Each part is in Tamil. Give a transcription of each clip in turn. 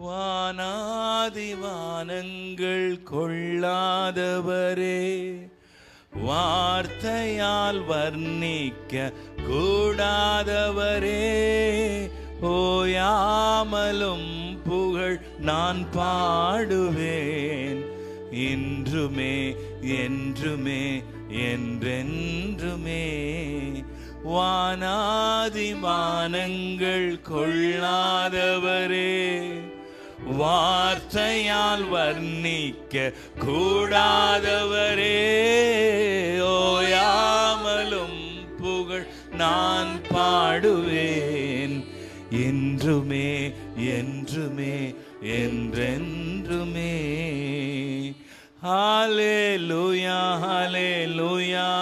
வானாதிவானங்கள் கொள்ளாதவரே வார்த்தையால் வர்ணிக்க கூடாதவரே. ஓயாமலும் புகழ் நான் பாடுவேன் இன்றுமே என்றுமே என்றென்றுமே. வானாதிவானங்கள் கொள்ளாதவரே. வார்த்தையால் வர்ணிக்க கூடாதவரே. ஓயாமலும் புகழ் நான் பாடுவேன். என்றுமே என்றுமே என்றென்றுமே. ஹாலே லூயா ஹாலே லூயா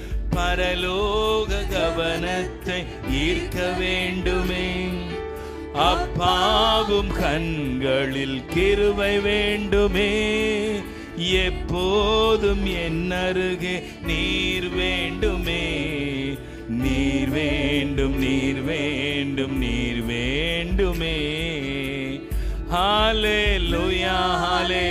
பரலோக கவனத்தை ஈர்க்க வேண்டுமே. அப்பாவும் கண்களில் கிருவை வேண்டுமே. எப்போதும் என் அருகே நீர் வேண்டுமே. நீர் வேண்டும் நீர் வேண்டும் நீர் வேண்டுமே. ஹாலே லுயா ஹாலே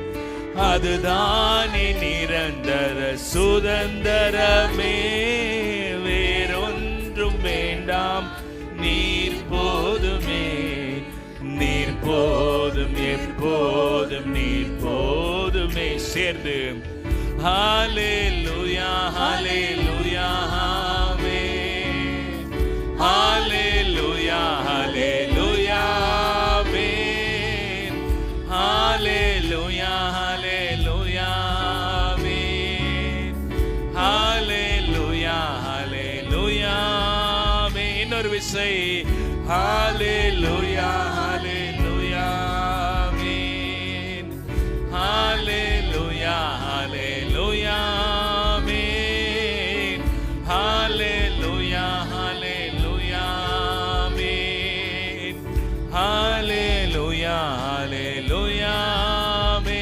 அதுதானே நிரந்தர சுதந்திரமே. வேறொன்றும் வேண்டாம். நீர் போதுமே. நீர் போதும் எப்போதும் நீர் போதுமே. சேர்ந்து. ஹாலே ஹalleluya. ஹாலே Hallelujah, hallelujah, amen. Hallelujah, hallelujah, amen. Hallelujah, hallelujah, amen. Hallelujah, hallelujah, amen.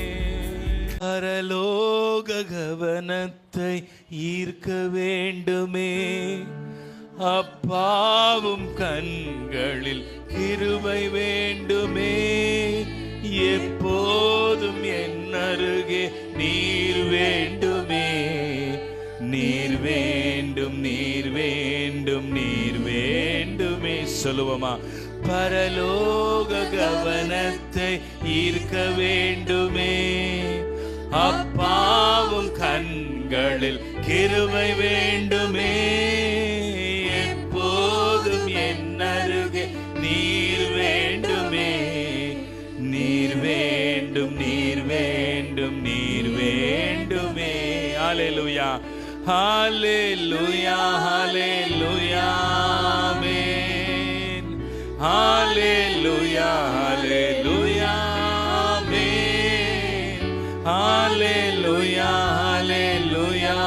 ஆமென் பரலோக கவனத்தை ஈர்க்க பாவும் கண்களில் கிருபை வேண்டுமே. எப்போதும் என் அருகே நீர் வேண்டுமே. நீர் வேண்டும் நீர் வேண்டும் நீர் வேண்டுமே. சொல்லுவோமா? பரலோக கவனத்தை ஈர்க்க வேண்டுமே. அப்பாவும் கண்களில் கிருபை வேண்டுமே. லூயா ஹாலே லூயா ஹாலே லூயா மேன் ஹாலே லூயா ஹாலே லூயா மேன் ஹாலே லூயா ஹாலே லூயா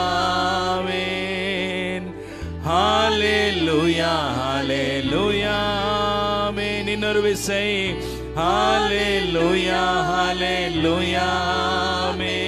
மேன் ஹாலே லூயா ஹாலே லூயா மேன் இன்னொரு விசை. ஹாலே லூயா ஹாலே லூயா மேன்